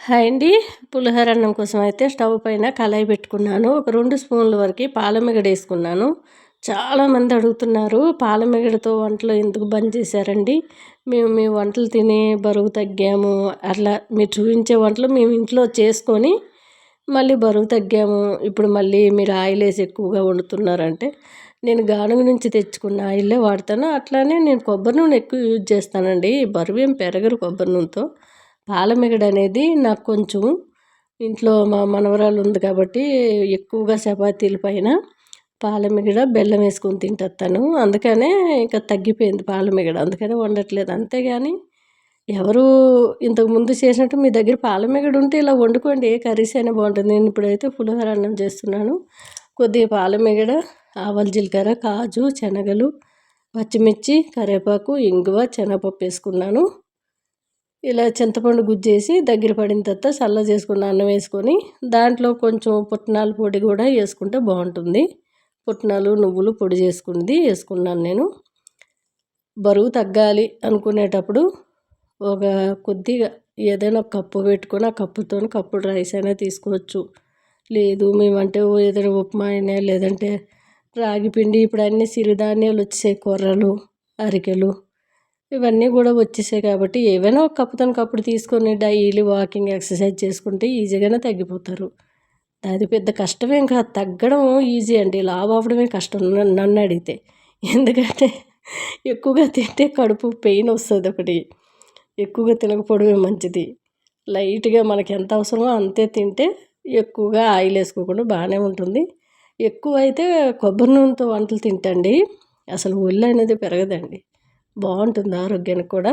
Hi అండి. పులిహోర అన్నం కోసం అయితే స్టవ్ పైన కళాయి పెట్టుకున్నాను. ఒక రెండు స్పూన్ల వరకు పాలమిగడ వేసుకున్నాను. చాలామంది అడుగుతున్నారు పాలమిగడతో వంటలు ఎందుకు బంద్ చేశారండి? మేము మీ వంటలు తిని బరువు తగ్గాము. అట్లా మీరు చూపించే వంటలు మేము ఇంట్లో చేసుకొని మళ్ళీ బరువు తగ్గాము. ఇప్పుడు మళ్ళీ మీరు ఆయిల్ వేసి ఎక్కువగా వండుతున్నారంటే నేను గానుగ నుంచి తెచ్చుకున్న ఆయిలే వాడతాను. అట్లానే నేను కొబ్బరి నూనె ఎక్కువ యూజ్ చేస్తానండి. బరువు ఏం పెరగరు కొబ్బరి నూనెతో. పాలమిగడ అనేది నాకు కొంచెం ఇంట్లో మా మనవరాలు ఉంది కాబట్టి ఎక్కువగా చపాతీల పైన పాలమిగడ బెల్లం వేసుకొని తింటాను అందుకనే ఇంకా తగ్గిపోయింది పాలమిగడ. అందుకనే వండట్లేదు. అంతేగాని ఎవరు ఇంతకు ముందు చేసినట్టు మీ దగ్గర పాలమిగడ ఉంటే ఇలా వండుకోండి. ఏ కర్రీస్ అయినా బాగుంటుంది. నేను ఇప్పుడైతే పులిహోర అన్నం చేస్తున్నాను. కొద్దిగా పాలమిగడ ఆవాల జీలకర్ర కాజు శనగలు పచ్చిమిర్చి కరివేపాకు ఇంగువ శనగపప్పు వేసుకున్నాను. ఇలా చింతపండు గుజ్జేసి దగ్గర పడిన తర్వాత చల్ల చేసుకున్న అన్నం వేసుకొని దాంట్లో కొంచెం పుట్నాల పొడి కూడా వేసుకుంటే బాగుంటుంది. పుట్నాలు నువ్వులు పొడి చేసుకుంది వేసుకున్నాను నేను. బరువు తగ్గాలి అనుకునేటప్పుడు ఒక కొద్దిగా ఏదైనా కప్పు పెట్టుకొని ఆ కప్పుతో కప్పుడు రైస్ అయినా తీసుకోవచ్చు. లేదు మేమంటే ఏదైనా ఉప్మా అయినా లేదంటే రాగి పిండి ఇప్పుడు అన్ని సిరిధాన్యాలు వచ్చాయి కొర్రలు అరికెలు. ఇవన్నీ కూడా వచ్చేసాయి కాబట్టి ఏవైనా ఒక కప్పుతో కప్పుడు తీసుకొని డైలీ వాకింగ్ ఎక్సర్సైజ్ చేసుకుంటే ఈజీగానే తగ్గిపోతారు. అది పెద్ద కష్టమేం కాదు. తగ్గడం ఈజీ అండి. లావు అవ్వడమే కష్టం నన్ను అడిగితే. ఎందుకంటే ఎక్కువగా తింటే కడుపు పెయిన్ వస్తుంది ఒకటి. ఎక్కువగా తినకపోవడమే మంచిది. లైట్గా మనకి ఎంత అవసరమో అంతే తింటే ఎక్కువగా ఆయిల్ వేసుకోకుండా బాగానే ఉంటుంది. ఎక్కువ అయితే కొబ్బరి నూనెతో వంటలు తింటండి. అసలు ఒళ్ళు అనేది పెరగదండి. బాగుంటుంది ఆరోగ్యానికి కూడా.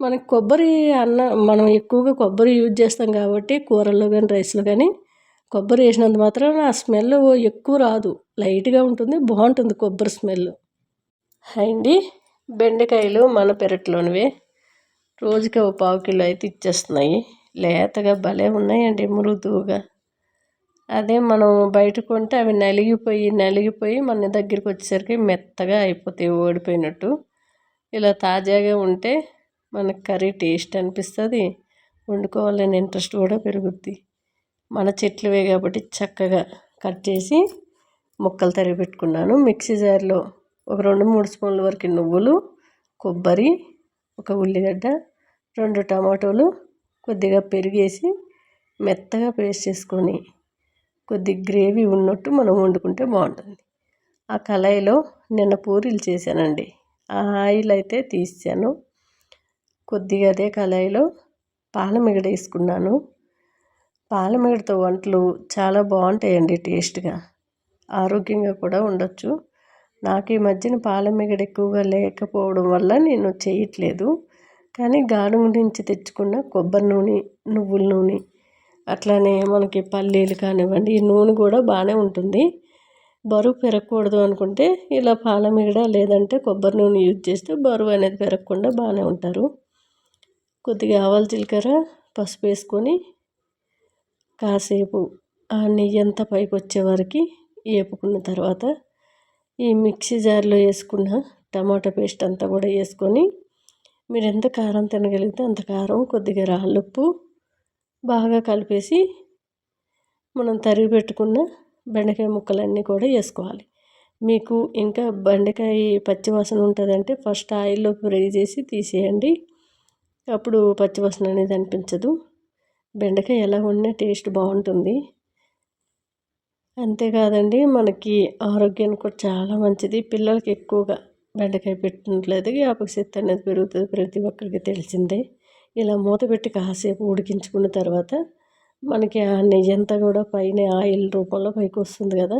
మనకి కొబ్బరి అన్న మనం ఎక్కువగా కొబ్బరి యూజ్ చేస్తాం కాబట్టి కూరల్లో కానీ రైస్లో కానీ కొబ్బరి వేసినంత మాత్రం ఆ స్మెల్ ఎక్కువ రాదు. లైట్గా ఉంటుంది బాగుంటుంది కొబ్బరి స్మెల్. అండి. బెండకాయలు మన పెరట్లోనివే. రోజుకి ఒక పావు కిలో అయితే ఇచ్చేస్తున్నాయి. లేతగా భలే ఉన్నాయండి మృదువుగా. అదే మనం బయట కొంటే అవి నలిగిపోయి నలిగిపోయి మన దగ్గరికి వచ్చేసరికి మెత్తగా అయిపోతాయి ఓడిపోయినట్టు. ఇలా తాజాగా ఉంటే మనకు కర్రీ టేస్ట్ అనిపిస్తుంది. వండుకోవాలని ఇంట్రెస్ట్ కూడా పెరుగుద్ది. మన చెట్లువే కాబట్టి చక్కగా కట్ చేసి ముక్కలు తరిగి పెట్టుకున్నాను. మిక్సీ జార్లో ఒక రెండు మూడు స్పూన్ల వరకు నువ్వులు కొబ్బరి ఒక ఉల్లిగడ్డ రెండు టమాటోలు కొద్దిగా పెరిగేసి మెత్తగా పేస్ట్ చేసుకొని కొద్ది గ్రేవీ ఉన్నట్టు మనం వండుకుంటే బాగుంటుంది. ఆ కళాయిలో నిన్న పూరీలు చేశానండి. ఆయిల్ అయితే తీసాను. కొద్దిగా అదే కళాయిలో పాలమిగడ వేసుకున్నాను. పాలమిగడతో వంటలు చాలా బాగుంటాయండి టేస్ట్గా. ఆరోగ్యంగా కూడా ఉండొచ్చు. నాకు ఈ మధ్యన పాలమిగడ ఎక్కువగా లేకపోవడం వల్ల నేను చేయట్లేదు. కానీ గాడుగు నుంచి తెచ్చుకున్న కొబ్బరి నూనె నువ్వుల నూనె అట్లానే మనకి పల్లీలు కానివ్వండి ఈ నూనె కూడా బాగానే ఉంటుంది. బరువు పెరగకూడదు అనుకుంటే ఇలా పాలమిగడ లేదంటే కొబ్బరి నూనె యూజ్ చేస్తే బరువు అనేది పెరగకుండా బాగానే ఉంటారు. కొద్దిగా ఆవాల జీలకర్ర పసుపు వేసుకొని కాసేపు ఆ నెయ్యి అంతా పైకి వచ్చే వరకు వేపుకున్న తర్వాత ఈ మిక్సీ జార్లో వేసుకున్న టమాటా పేస్ట్ అంతా కూడా వేసుకొని మీరు ఎంత కారం తినగలిగితే అంత కారం కొద్దిగా రాళ్ళుప్పు బాగా కలిపేసి మనం తరిగి పెట్టుకున్న బెండకాయ ముక్కలన్నీ కూడా వేసుకోవాలి. మీకు ఇంకా బెండకాయ పచ్చివాసన ఉంటుందంటే ఫస్ట్ ఆయిల్లో ఫ్రై చేసి తీసేయండి. అప్పుడు పచ్చివాసన అనేది అనిపించదు. బెండకాయ ఎలా వండినా టేస్ట్ బాగుంటుంది. అంతేకాదండి మనకి ఆరోగ్యానికి కూడా చాలా మంచిది. పిల్లలకి ఎక్కువగా బెండకాయ పెట్టినట్లయితే జ్ఞాపక శక్తి అనేది పెరుగుతుంది. ప్రతి ఒక్కరికి తెలిసిందే. ఇలా మూత పెట్టి కాసేపు ఉడికించుకున్న తర్వాత మనకి ఆ నెయ్యి అంతా కూడా పైన ఆయిల్ రూపంలో పైకి వస్తుంది కదా.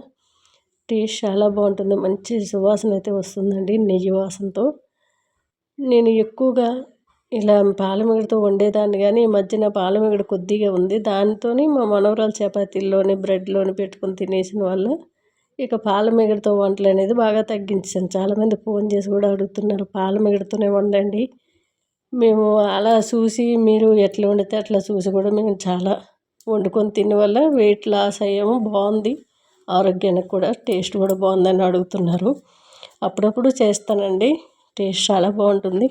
టేస్ట్ చాలా బాగుంటుంది. మంచి సువాసన అయితే వస్తుందండి నెయ్యి వాసనతో. నేను ఎక్కువగా ఇలా పాలమిగడతో వండేదాన్ని కానీ ఈ మధ్యన పాలమిగడ కొద్దిగా ఉంది. దానితోని మా మనవరాలు చపాతీల్లోని బ్రెడ్లోని పెట్టుకొని తినేసిన వల్ల ఇక పాలమిగడతో వంటలు అనేది బాగా తగ్గించాను. చాలామంది ఫోన్ చేసి కూడా అడుగుతున్నారు పాలమిగడతోనే వండండి. మేము అలా చూసి మీరు ఎట్లా వండితే అట్లా చూసి కూడా మేము చాలా వండుకొని తినే వల్ల వెయిట్ లాస్ అయ్యాము బాగుంది. ఆరోగ్యానికి కూడా టేస్ట్ కూడా బాగుందని అడుగుతున్నారు. అప్పుడప్పుడు చేస్తానండి. టేస్ట్ చాలా బాగుంటుంది.